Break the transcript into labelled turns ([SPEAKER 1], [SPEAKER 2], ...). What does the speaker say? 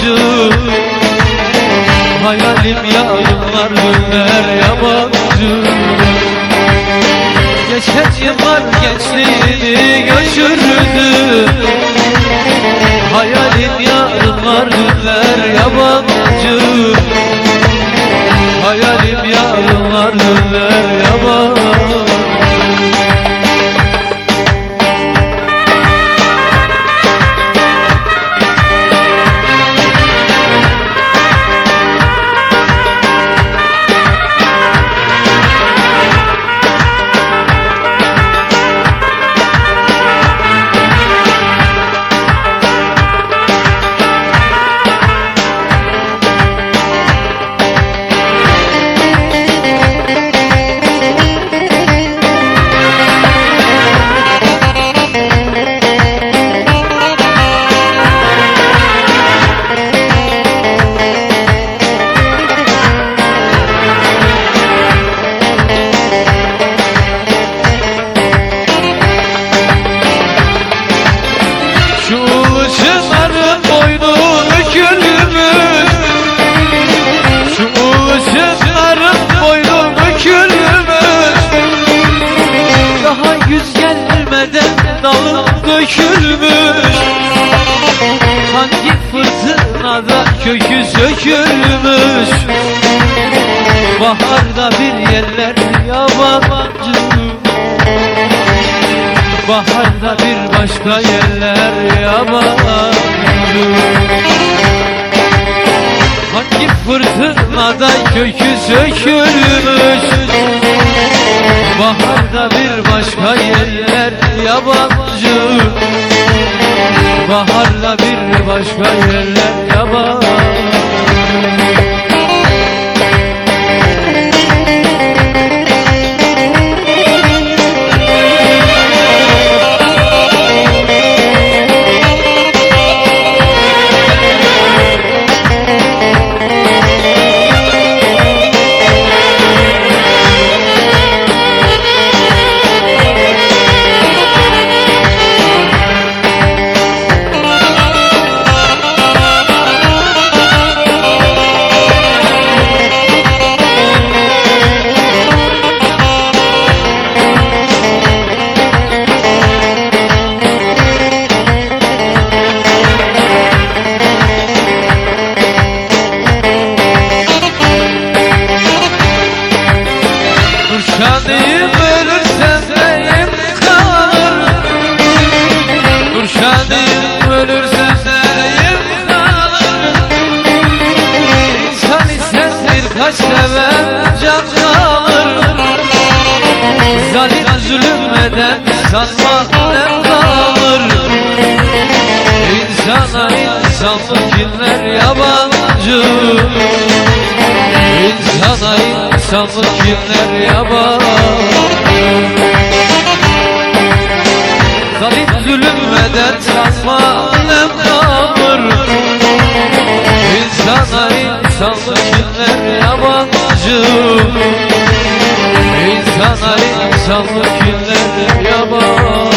[SPEAKER 1] yabancı Hayalim yarınlar günler yabancı. Geçen yıllar gençliğimi göçürdü dökülmüş Hangi fırtınada kökü sökülmüş? Baharda bir yerler yabancı. Baharda bir başka yerler yabancı. Hangi fırtınada kökü sökülmüş Baharda bir başka yerler yabancı. Baharda bir başka yerler yabancı seven can kalır Zalim zulmeden sanma nem kalır. İnsana insanlık günler yabancı? İnsana insanlık günler yabancı? Zalim zulmeden sanma nem kalır. İnsana insanlık İnsana insanlık inledim yaban